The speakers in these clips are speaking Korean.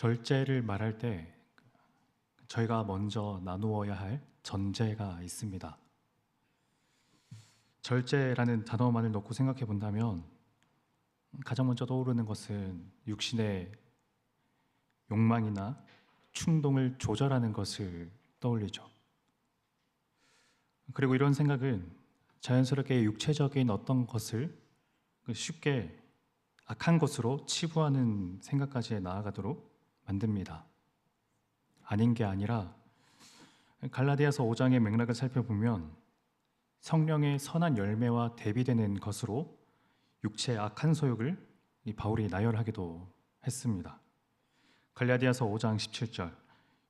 절제를 말할 때 저희가 먼저 나누어야 할 전제가 있습니다. 절제라는 단어만을 놓고 생각해 본다면 가장 먼저 떠오르는 것은 육신의 욕망이나 충동을 조절하는 것을 떠올리죠. 그리고 이런 생각은 자연스럽게 육체적인 어떤 것을 쉽게 악한 것으로 치부하는 생각까지 나아가도록 만듭니다. 아닌 게 아니라 갈라디아서 5장의 맥락을 살펴보면 성령의 선한 열매와 대비되는 것으로 육체의 악한 소욕을 이 바울이 나열하기도 했습니다. 갈라디아서 5장 17절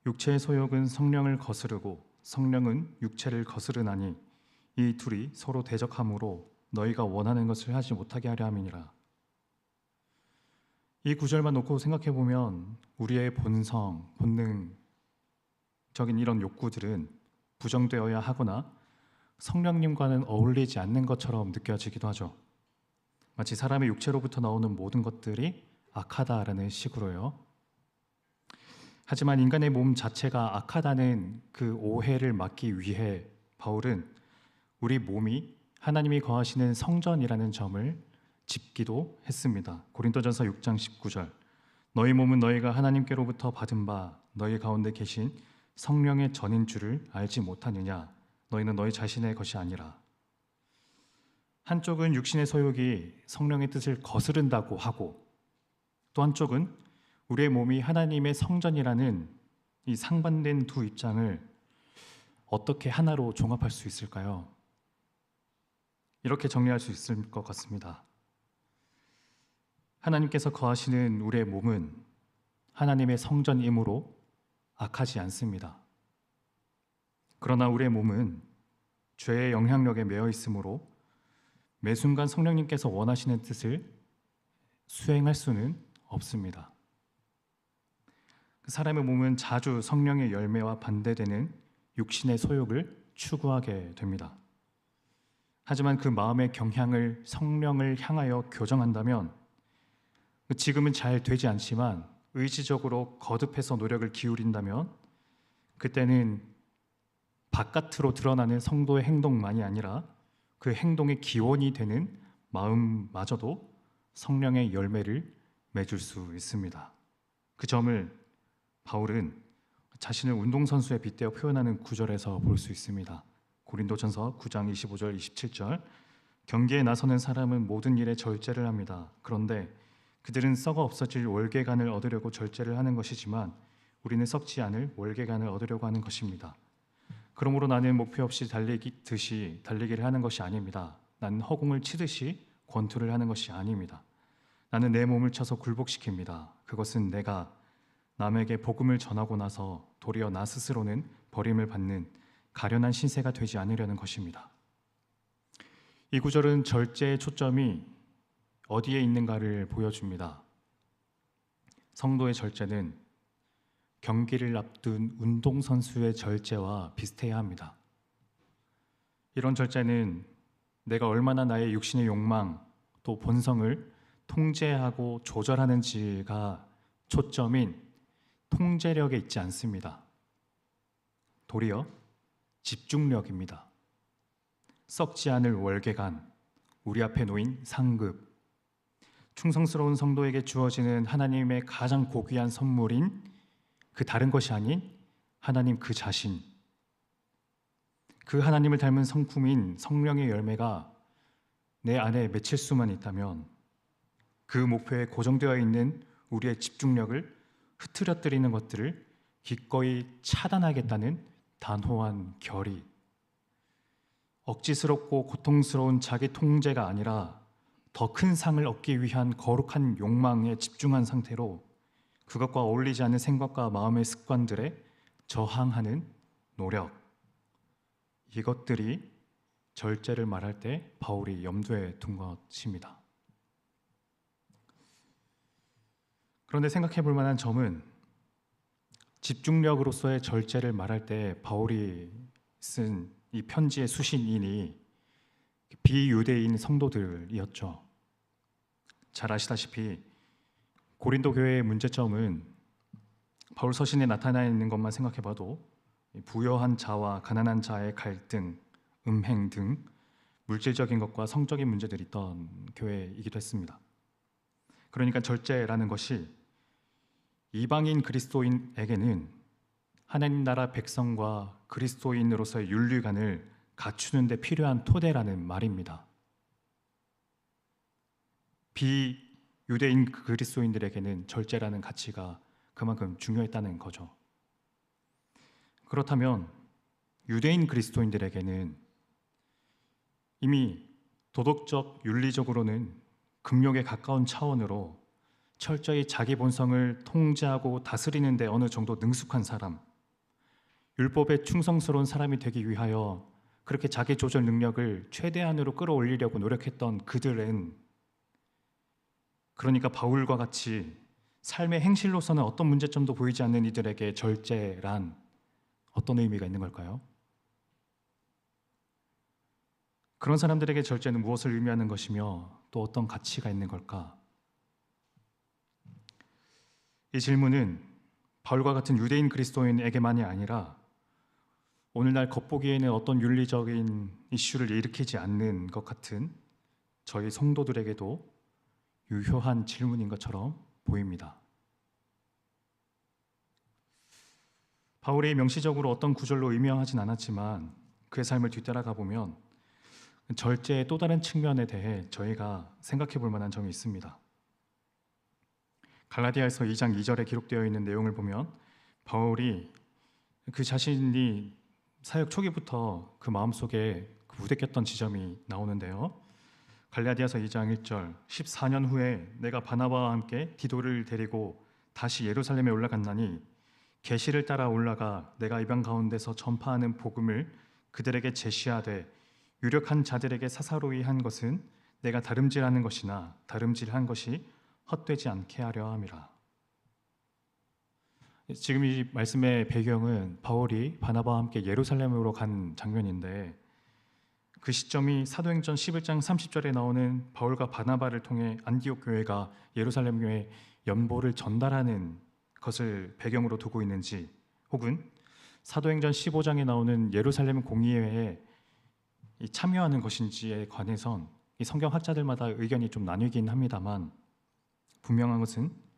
육체의 소욕은 성령을 거스르고 성령은 육체를 거스르나니 이 둘이 서로 대적함으로 너희가 원하는 것을 하지 못하게 하려 함이니라. 이 구절만 놓고 생각해 보면 우리의 본성, 본능적인 이런 욕구들은 부정되어야 하거나 성령님과는 어울리지 않는 것처럼 느껴지기도 하죠. 마치 사람의 육체로부터 나오는 모든 것들이 악하다라는 식으로요. 하지만 인간의 몸 자체가 악하다는 그 오해를 막기 위해 바울은 우리 몸이 하나님이 거하시는 성전이라는 점을 짚기도 했습니다. 고린도전서 6장 19절. 너희 몸은 너희가 하나님께로부터 받은 바 너희 가운데 계신 성령의 전인 줄을 알지 못하느냐? 너희는 너희 자신의 것이 아니라. 한쪽은 육신의 소욕이 성령의 뜻을 거스른다고 하고 또 한쪽은 우리의 몸이 하나님의 성전이라는 이 상반된 두 입장을 어떻게 하나로 종합할 수 있을까요? 이렇게 정리할 수 있을 것 같습니다. 하나님께서 거하시는 우리의 몸은 하나님의 성전이므로 악하지 않습니다. 그러나 우리의 몸은 죄의 영향력에 매여 있으므로 매 순간 성령님께서 원하시는 뜻을 수행할 수는 없습니다. 그 사람의 몸은 자주 성령의 열매와 반대되는 육신의 소욕을 추구하게 됩니다. 하지만 그 마음의 경향을 성령을 향하여 교정한다면 지금은 잘 되지 않지만 의지적으로 거듭해서 노력을 기울인다면 그때는 바깥으로 드러나는 성도의 행동만이 아니라 그 행동의 기원이 되는 마음마저도 성령의 열매를 맺을 수 있습니다. 그 점을 바울은 자신을 운동선수에 빗대어 표현하는 구절에서 볼 수 있습니다. 고린도전서 9장 25절 27절 경기에 나서는 사람은 모든 일에 절제를 합니다. 그런데 그들은 썩어 없어질 월계관을 얻으려고 절제를 하는 것이지만 우리는 썩지 않을 월계관을 얻으려고 하는 것입니다. 그러므로 나는 목표 없이 달리듯이 달리기를 하는 것이 아닙니다. 나는 허공을 치듯이 권투를 하는 것이 아닙니다. 나는 내 몸을 쳐서 굴복시킵니다. 그것은 내가 남에게 복음을 전하고 나서 도리어 나 스스로는 버림을 받는 가련한 신세가 되지 않으려는 것입니다. 이 구절은 절제의 초점이 어디에 있는가를 보여줍니다. 성도의 절제는 경기를 앞둔 운동선수의 절제와 비슷해야 합니다. 이런 절제는 내가 얼마나 나의 육신의 욕망 또 본성을 통제하고 조절하는지가 초점인 통제력에 있지 않습니다. 도리어 집중력입니다. 썩지 않을 월계관, 우리 앞에 놓인 상급, 충성스러운 성도에게 주어지는 하나님의 가장 고귀한 선물인 그 다른 것이 아닌 하나님 그 자신, 그 하나님을 닮은 성품인 성령의 열매가 내 안에 맺힐 수만 있다면 그 목표에 고정되어 있는 우리의 집중력을 흐트러뜨리는 것들을 기꺼이 차단하겠다는 단호한 결의. 억지스럽고 고통스러운 자기 통제가 아니라 더 큰 상을 얻기 위한 거룩한 욕망에 집중한 상태로 그것과 어울리지 않는 생각과 마음의 습관들에 저항하는 노력. 이것들이 절제를 말할 때 바울이 염두에 둔 것입니다. 그런데 생각해 볼 만한 점은 집중력으로서의 절제를 말할 때 바울이 쓴 이 편지의 수신인이 비유대인 성도들이었죠. 잘 아시다시피 고린도 교회의 문제점은 바울 서신에 나타나 있는 것만 생각해봐도 이 부여한 자와 가난한 자의 갈등, 음행 등 물질적인 것과 성적인 문제들이 있던 교회이기도 했습니다. 그러니까 절제라는 것이 이방인 그리스도인에게는 하나님 나라 백성과 그리스도인으로서의 윤리관을 갖추는 데 필요한 토대라는 말입니다. 비유대인 그리스도인들에게는 절제라는 가치가 그만큼 중요했다는 거죠. 그렇다면 유대인 그리스도인들에게는 이미 도덕적 윤리적으로는 금욕에 가까운 차원으로 철저히 자기 본성을 통제하고 다스리는 데 어느 정도 능숙한 사람, 율법에 충성스러운 사람이 되기 위하여 그렇게 자기 조절 능력을 최대한으로 끌어올리려고 노력했던 그들은 그러니까 바울과 같이 삶의 행실로서는 어떤 문제점도 보이지 않는 이들에게 절제란 어떤 의미가 있는 걸까요? 그런 사람들에게 절제는 무엇을 의미하는 것이며 또 어떤 가치가 있는 걸까? 이 질문은 바울과 같은 유대인 그리스도인에게만이 아니라 오늘날 겉보기에는 어떤 윤리적인 이슈를 일으키지 않는 것 같은 저희 성도들에게도 유효한 질문인 것처럼 보입니다. 바울이 명시적으로 어떤 구절로 의미하진 않았지만 그의 삶을 뒤따라가 보면 절제의 또 다른 측면에 대해 저희가 생각해 볼 만한 점이 있습니다. 갈라디아에서 2장 2절에 기록되어 있는 내용을 보면 바울이 그 자신이 사역 초기부터 그 마음속에 그 부대꼈던 지점이 나오는데요. 갈라디아서 2장 1절 14년 후에 내가 바나바와 함께 디도를 데리고 다시 예루살렘에 올라갔나니 계시를 따라 올라가 내가 이방 가운데서 전파하는 복음을 그들에게 제시하되 유력한 자들에게 사사로이 한 것은 내가 다름질하는 것이나 다름질한 것이 헛되지 않게 하려 함이라. 지금 이 말씀의 배경은 바울이 바나바와 함께 예루살렘으로 간 장면인데 그 시점이 사도행전 11장 30절에 나오는 바울과 바나바를 통해 안디옥 교회가 예루살렘 교회 연보를 전달하는 것을 배경으로 두고 있는지 혹은 사도행전 15장에 나오는 예루살렘 공의회에 참여하는 것인지에 관해선 이 성경 학자들마다 의견이 좀 나뉘긴 합니다만 분명한 것은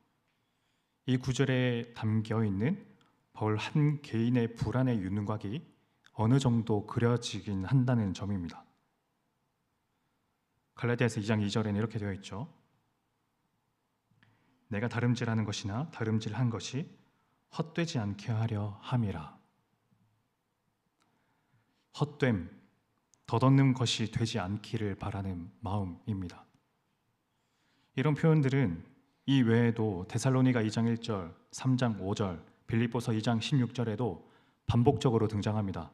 이 구절에 담겨 있는 바울 한 개인의 불안의 윤곽이 어느 정도 그려지긴 한다는 점입니다. 갈라디아서 2장 2절에는 이렇게 되어 있죠. 내가 다름질하는 것이나 다름질한 것이 헛되지 않게 하려 함이라. 헛됨, 덧없는 것이 되지 않기를 바라는 마음입니다. 이런 표현들은 이 외에도 데살로니가 2장 1절, 3장 5절, 빌립보서 2장 16절에도 반복적으로 등장합니다.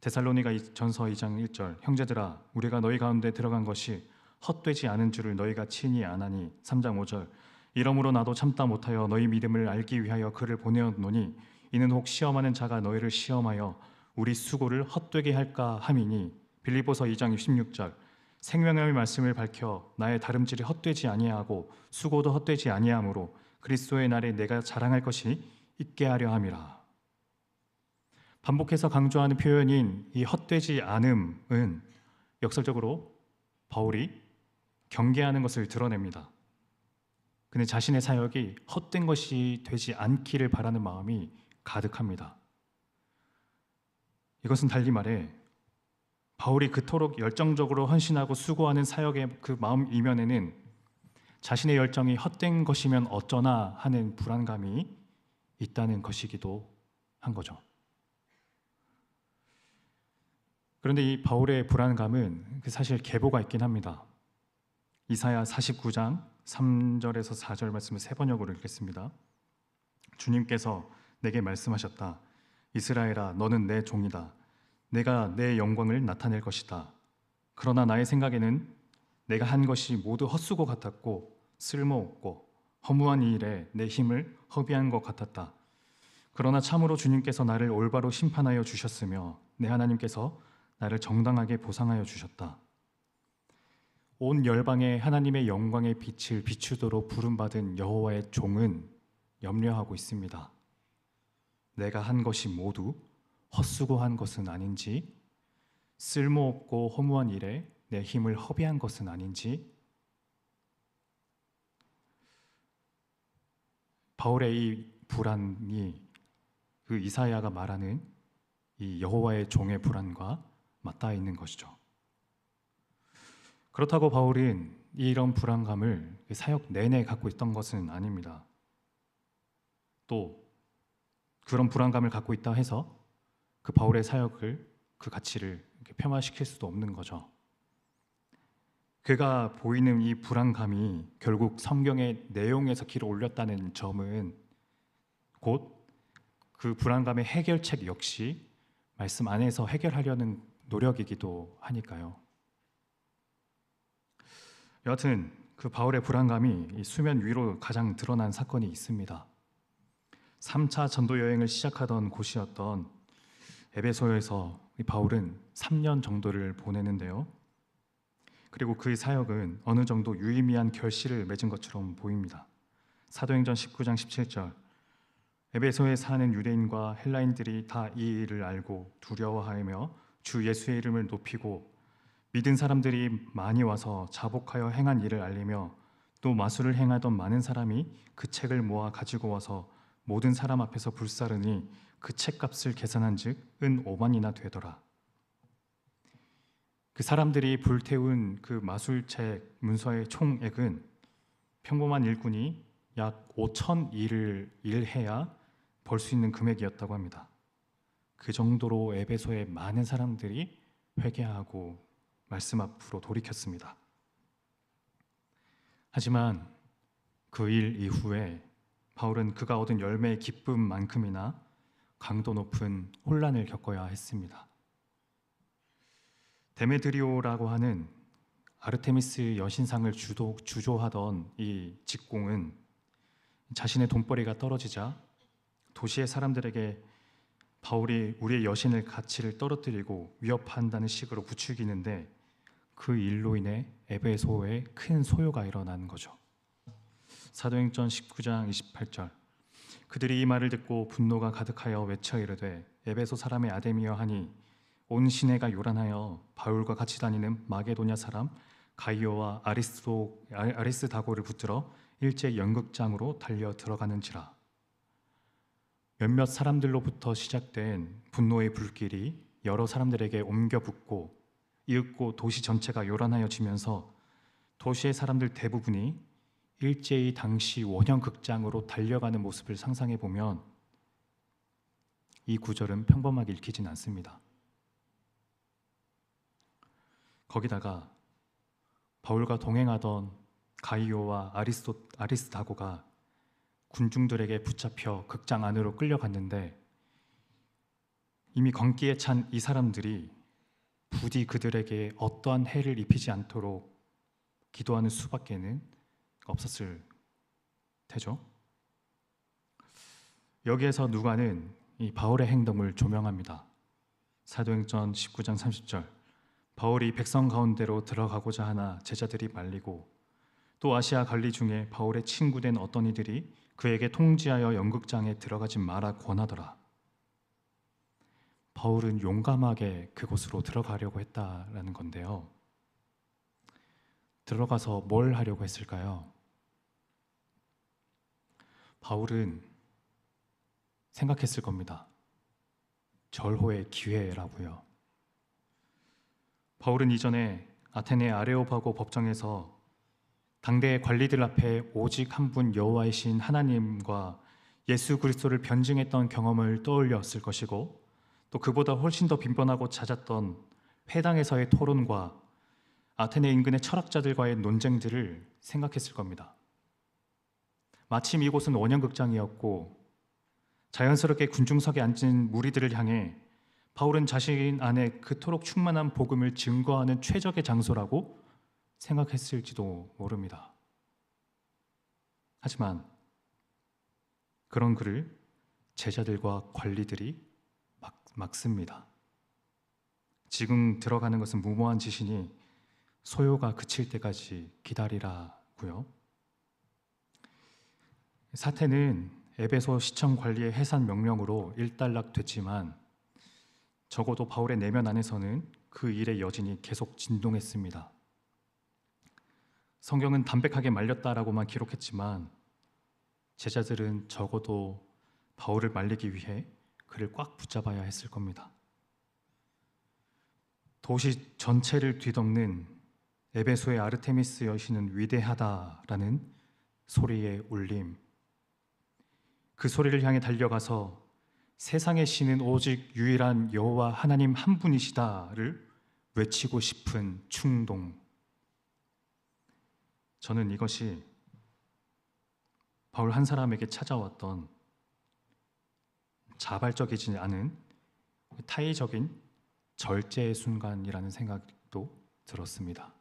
데살로니가 전서 2장 1절 형제들아 우리가 너희 가운데 들어간 것이 헛되지 않은 줄을 너희가 친히 아나니 3장 5절 이러므로 나도 참다 못하여 너희 믿음을 알기 위하여 그를 보내었노니 이는 혹 시험하는 자가 너희를 시험하여 우리 수고를 헛되게 할까 함이니 빌립보서 2장 16절 생명의 말씀을 밝혀 나의 다름질이 헛되지 아니하고 수고도 헛되지 아니하므로 그리스도의 날에 내가 자랑할 것이 있게 하려 함이라. 반복해서 강조하는 표현인 이 헛되지 않음은 역설적으로 바울이 경계하는 것을 드러냅니다. 그는 자신의 사역이 헛된 것이 되지 않기를 바라는 마음이 가득합니다. 이것은 달리 말해 바울이 그토록 열정적으로 헌신하고 수고하는 사역의 그 마음 이면에는 자신의 열정이 헛된 것이면 어쩌나 하는 불안감이 있다는 것이기도 한 거죠. 그런데 이 바울의 불안감은 그 사실 계보가 있긴 합니다. 이사야 49장 3절에서 4절 말씀을 세 번역으로 읽겠습니다. 주님께서 내게 말씀하셨다. 이스라엘아, 너는 내 종이다. 내가 내 영광을 나타낼 것이다. 그러나 나의 생각에는 내가 한 것이 모두 헛수고 같았고 쓸모없고 허무한 일에 내 힘을 허비한 것 같았다. 그러나 참으로 주님께서 나를 올바로 심판하여 주셨으며 내 하나님께서 나를 정당하게 보상하여 주셨다. 온 열방에 하나님의 영광의 빛을 비추도록 부름받은 여호와의 종은 염려하고 있습니다. 내가 한 것이 모두 헛수고한 것은 아닌지 쓸모없고 허무한 일에 내 힘을 허비한 것은 아닌지 바울의 이 불안이 그 이사야가 말하는 이 여호와의 종의 불안과 맞닿아 있는 것이죠. 그렇다고 바울은 이런 불안감을 사역 내내 갖고 있던 것은 아닙니다. 또 그런 불안감을 갖고 있다 해서 그 바울의 사역을 그 가치를 폄하시킬 수도 없는 거죠. 그가 보이는 이 불안감이 결국 성경의 내용에서 길을 올렸다는 점은 곧 그 불안감의 해결책 역시 말씀 안에서 해결하려는 노력이기도 하니까요. 여하튼 그 바울의 불안감이 수면 위로 가장 드러난 사건이 있습니다. 3차 전도 여행을 시작하던 곳이었던 에베소에서 바울은 3년 정도를 보내는데요. 그리고 그 사역은 어느 정도 유의미한 결실을 맺은 것처럼 보입니다. 사도행전 19장 17절 에베소에 사는 유대인과 헬라인들이 다 이 일을 알고 두려워하며 주 예수의 이름을 높이고 믿은 사람들이 많이 와서 자복하여 행한 일을 알리며 또 마술을 행하던 많은 사람이 그 책을 모아 가지고 와서 모든 사람 앞에서 불사르니 그 책값을 계산한즉 은 5만이나 되더라. 그 사람들이 불태운 그 마술책 문서의 총액은 평범한 일꾼이 약 5천 일을 일해야 벌 수 있는 금액이었다고 합니다. 그 정도로 에베소의 많은 사람들이 회개하고 말씀 앞으로 돌이켰습니다. 하지만 그 일 이후에 바울은 그가 얻은 열매의 기쁨만큼이나 강도 높은 혼란을 겪어야 했습니다. 데메드리오라고 하는 아르테미스 여신상을 주도, 주조하던 이 직공은 자신의 돈벌이가 떨어지자 도시의 사람들에게 바울이 우리의 여신을 가치를 떨어뜨리고 위협한다는 식으로 부추기는데 그 일로 인해 에베소에 큰 소요가 일어나는 거죠. 사도행전 19장 28절. 그들이 이 말을 듣고 분노가 가득하여 외쳐 이르되 에베소 사람의 아데미여 하니 온 시내가 요란하여 바울과 같이 다니는 마게도냐 사람 가이오와 아리스도 아리스다고를 붙들어 일제 연극장으로 달려 들어가는지라. 몇몇 사람들로부터 시작된 분노의 불길이 여러 사람들에게 옮겨 붙고 이윽고 도시 전체가 요란하여지면서 도시의 사람들 대부분이 일제히 당시 원형 극장으로 달려가는 모습을 상상해 보면 이 구절은 평범하게 읽히진 않습니다. 거기다가 바울과 동행하던 가이오와 아리스토, 아리스다고가 군중들에게 붙잡혀 극장 안으로 끌려갔는데 이미 광기에 찬 이 사람들이 부디 그들에게 어떠한 해를 입히지 않도록 기도하는 수밖에는 없었을 테죠. 여기에서 누가는 이 바울의 행동을 조명합니다. 사도행전 19장 30절 바울이 백성 가운데로 들어가고자 하나 제자들이 말리고 또 아시아 관리 중에 바울의 친구된 어떤 이들이 그에게 통지하여 연극장에 들어가지 마라 권하더라. 바울은 용감하게 그곳으로 들어가려고 했다라는 건데요. 들어가서 뭘 하려고 했을까요? 바울은 생각했을 겁니다. 절호의 기회라고요. 바울은 이전에 아테네 아레오바고 법정에서 당대의 관리들 앞에 오직 한 분 여호와의 신 하나님과 예수 그리스도를 변증했던 경험을 떠올렸을 것이고 또 그보다 훨씬 더 빈번하고 잦았던 회당에서의 토론과 아테네 인근의 철학자들과의 논쟁들을 생각했을 겁니다. 마침 이곳은 원형극장이었고 자연스럽게 군중석에 앉은 무리들을 향해 바울은 자신 안에 그토록 충만한 복음을 증거하는 최적의 장소라고 생각했을지도 모릅니다. 하지만 그런 그를 제자들과 관리들이 막, 막습니다. 지금 들어가는 것은 무모한 짓이니 소요가 그칠 때까지 기다리라고요. 사태는 에베소 시청 관리의 해산 명령으로 일단락됐지만 적어도 바울의 내면 안에서는 그 일의 여진이 계속 진동했습니다. 성경은 담백하게 말렸다라고만 기록했지만 제자들은 적어도 바울을 말리기 위해 그를 꽉 붙잡아야 했을 겁니다. 도시 전체를 뒤덮는 에베소의 아르테미스 여신은 위대하다라는 소리의 울림. 그 소리를 향해 달려가서 세상의 신은 오직 유일한 여호와 하나님 한 분이시다를 외치고 싶은 충동. 저는 이것이 바울 한 사람에게 찾아왔던 자발적이지 않은 타의적인 절제의 순간이라는 생각도 들었습니다.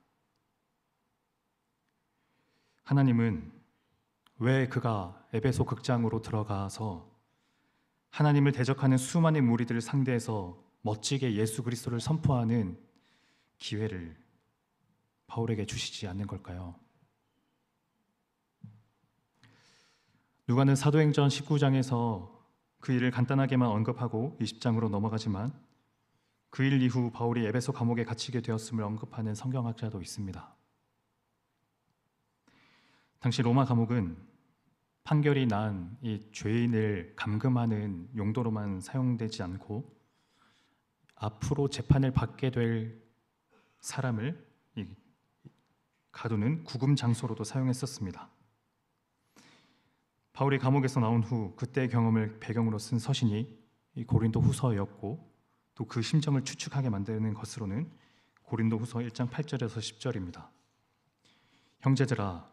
하나님은 왜 그가 에베소 극장으로 들어가서 하나님을 대적하는 수많은 무리들을 상대해서 멋지게 예수 그리스도를 선포하는 기회를 바울에게 주시지 않는 걸까요? 누가는 사도행전 19장에서 그 일을 간단하게만 언급하고 20장으로 넘어가지만 그 일 이후 바울이 에베소 감옥에 갇히게 되었음을 언급하는 성경학자도 있습니다. 당시 로마 감옥은 판결이 난 이 죄인을 감금하는 용도로만 사용되지 않고 앞으로 재판을 받게 될 사람을 가두는 구금 장소로도 사용했었습니다. 바울이 감옥에서 나온 후 그때 경험을 배경으로 쓴 서신이 고린도 후서였고 또 그 심정을 추측하게 만드는 것으로는 고린도 후서 1장 8절에서 10절입니다. 형제들아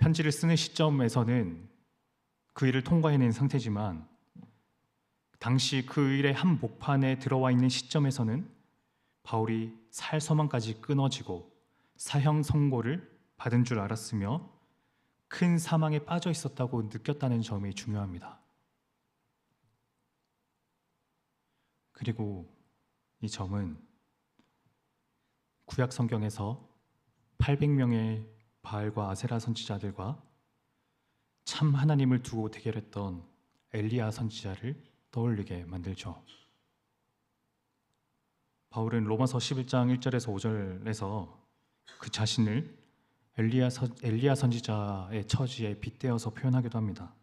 편지를 쓰는 시점에서는 그 일을 통과해낸 상태지만 당시 그 일의 한 목판에 들어와 있는 시점에서는 바울이 살 소망까지 끊어지고 사형 선고를 받은 줄 알았으며 큰 사망에 빠져 있었다고 느꼈다는 점이 중요합니다. 그리고 이 점은 구약 성경에서 800명의 바알과 아세라 선지자들과 참 하나님을 두고 대결했던 엘리야 선지자를 떠올리게 만들죠. 바울은 로마서 11장 1절에서 5절에서 그 자신을 엘리야, 선, 엘리야 선지자의 처지에 빗대어서 표현하기도 합니다.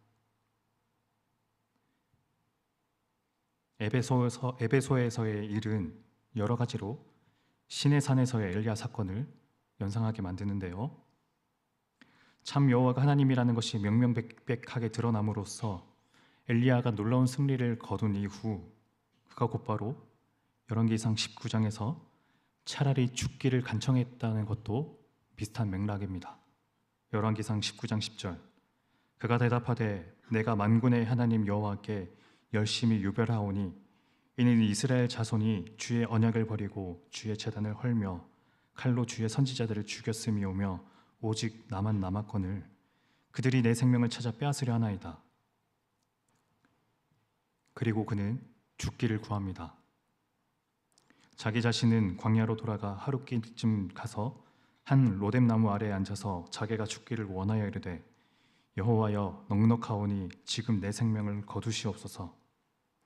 에베소에서, 에베소에서의 일은 여러 가지로 신의 산에서의 엘리야 사건을 연상하게 만드는데요. 참 여호와가 하나님이라는 것이 명명백백하게 드러남으로써 엘리야가 놀라운 승리를 거둔 이후 그가 곧바로 열왕기상 19장에서 차라리 죽기를 간청했다는 것도 비슷한 맥락입니다. 열왕기상 19장 10절 그가 대답하되 내가 만군의 하나님 여호와께 열심히 유별하오니 이는 이스라엘 자손이 주의 언약을 버리고 주의 재단을 헐며 칼로 주의 선지자들을 죽였음이오며 오직 나만 남았거늘 그들이 내 생명을 찾아 빼앗으려 하나이다. 그리고 그는 죽기를 구합니다. 자기 자신은 광야로 돌아가 하루끼쯤 가서 한 로뎀 나무 아래에 앉아서 자기가 죽기를 원하여 이르되 여호와여 넉넉하오니 지금 내 생명을 거두시옵소서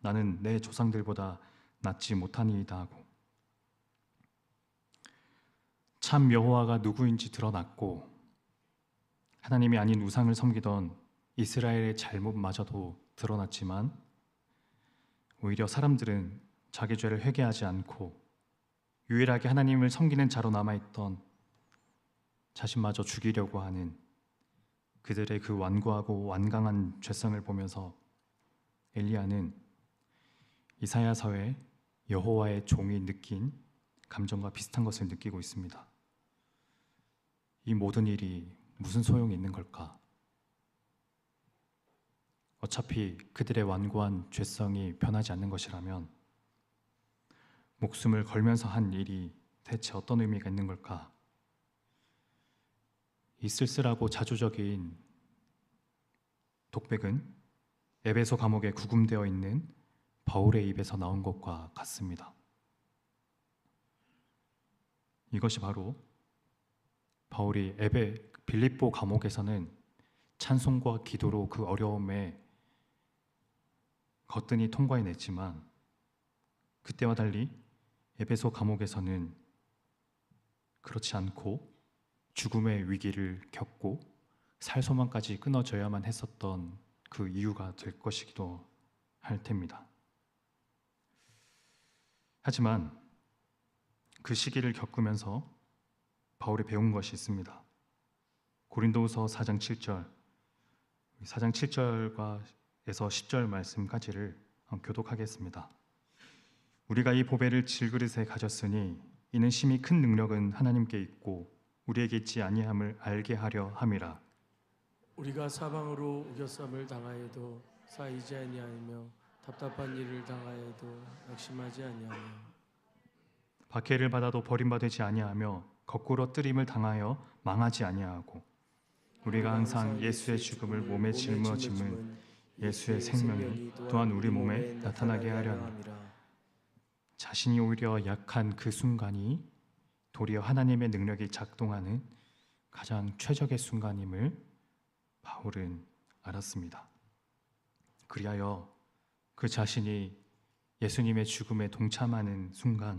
나는 내 조상들보다 낫지 못하니이다 하고 참 여호와가 누구인지 드러났고 하나님이 아닌 우상을 섬기던 이스라엘의 잘못마저도 드러났지만 오히려 사람들은 자기 죄를 회개하지 않고 유일하게 하나님을 섬기는 자로 남아있던 자신마저 죽이려고 하는 그들의 그 완고하고 완강한 죄성을 보면서 엘리야는 이사야서에 여호와의 종이 느낀 감정과 비슷한 것을 느끼고 있습니다. 이 모든 일이 무슨 소용이 있는 걸까? 어차피 그들의 완고한 죄성이 변하지 않는 것이라면 목숨을 걸면서 한 일이 대체 어떤 의미가 있는 걸까? 이 쓸쓸하고 자조적인 독백은 에베소 감옥에 구금되어 있는 바울의 입에서 나온 것과 같습니다. 이것이 바로 바울이 에베 빌립보 감옥에서는 찬송과 기도로 그 어려움에 거뜬히 통과해냈지만 그때와 달리 에베소 감옥에서는 그렇지 않고 죽음의 위기를 겪고 살 소망까지 끊어져야만 했었던 그 이유가 될 것이기도 할 텐입니다. 하지만 그 시기를 겪으면서 바울이 배운 것이 있습니다. 고린도후서 4장 7절 4장 7절과 에서 10절 말씀까지를 교독하겠습니다. 우리가 이 보배를 질그릇에 가졌으니 이는 심히 큰 능력은 하나님께 있고 우리에게 있지 아니함을 알게 하려 함이라. 우리가 사방으로 우겨쌈을 당하여도 쌓이지 아니하며 답답한 일을 당하여도 낙심하지 아니하며 박해를 받아도 버림받지 아니하며 거꾸로 뜨림을 당하여 망하지 아니하고 우리가 항상 예수의 죽음을 몸에 짊어 짐은 예수의 생명이 또한 우리 몸에 나타나게 하려 함이라. 자신이 오히려 약한 그 순간이 도리어 하나님의 능력이 작동하는 가장 최적의 순간임을 바울은 알았습니다. 그리하여 그 자신이 예수님의 죽음에 동참하는 순간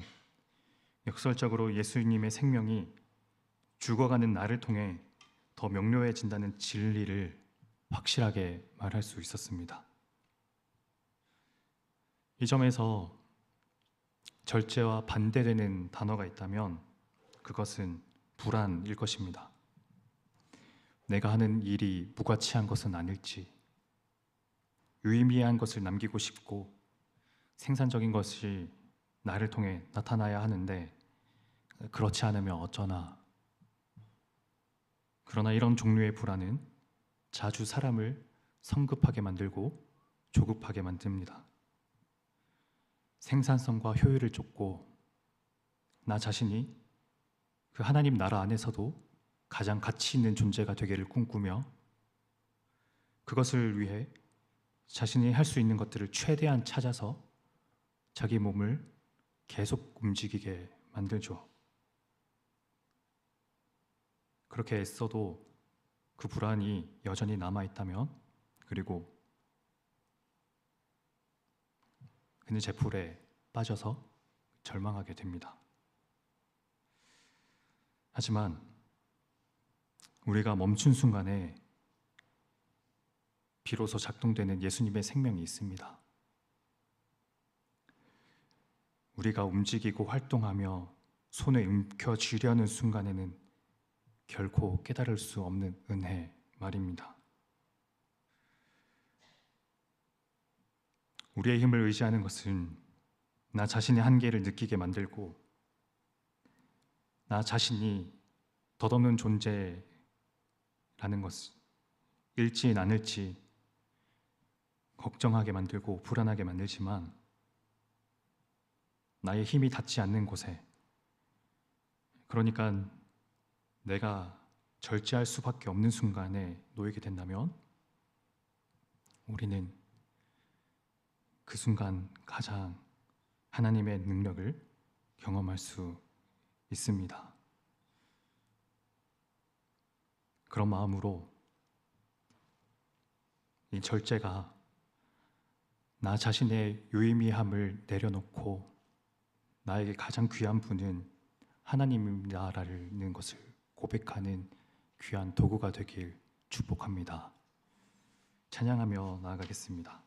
역설적으로 예수님의 생명이 죽어가는 나를 통해 더 명료해진다는 진리를 확실하게 말할 수 있었습니다. 이 점에서 절제와 반대되는 단어가 있다면 그것은 불안일 것입니다. 내가 하는 일이 무가치한 것은 아닐지, 유의미한 것을 남기고 싶고 생산적인 것이 나를 통해 나타나야 하는데 그렇지 않으면 어쩌나. 그러나 이런 종류의 불안은 자주 사람을 성급하게 만들고 조급하게 만듭니다. 생산성과 효율을 쫓고 나 자신이 그 하나님 나라 안에서도 가장 가치 있는 존재가 되기를 꿈꾸며 그것을 위해 자신이 할 수 있는 것들을 최대한 찾아서 자기 몸을 계속 움직이게 만들죠. 그렇게 애써도 그 불안이 여전히 남아있다면, 그리고 그는 제풀에 빠져서 절망하게 됩니다. 하지만 우리가 멈춘 순간에 비로소 작동되는 예수님의 생명이 있습니다. 우리가 움직이고 활동하며 손에 움켜쥐려는 순간에는 결코 깨달을 수 없는 은혜 말입니다. 우리의 힘을 의지하는 것은 나 자신의 한계를 느끼게 만들고 나 자신이 덧없는 존재라는 것을 일지 않을지 걱정하게 만들고 불안하게 만들지만 나의 힘이 닿지 않는 곳에 그러니까 내가 절제할 수밖에 없는 순간에 놓이게 된다면 우리는 그 순간 가장 하나님의 능력을 경험할 수 있습니다. 그런 마음으로 이 절제가 나 자신의 유의미함을 내려놓고 나에게 가장 귀한 분은 하나님입니다라는 것을 고백하는 귀한 도구가 되길 축복합니다. 찬양하며 나아가겠습니다.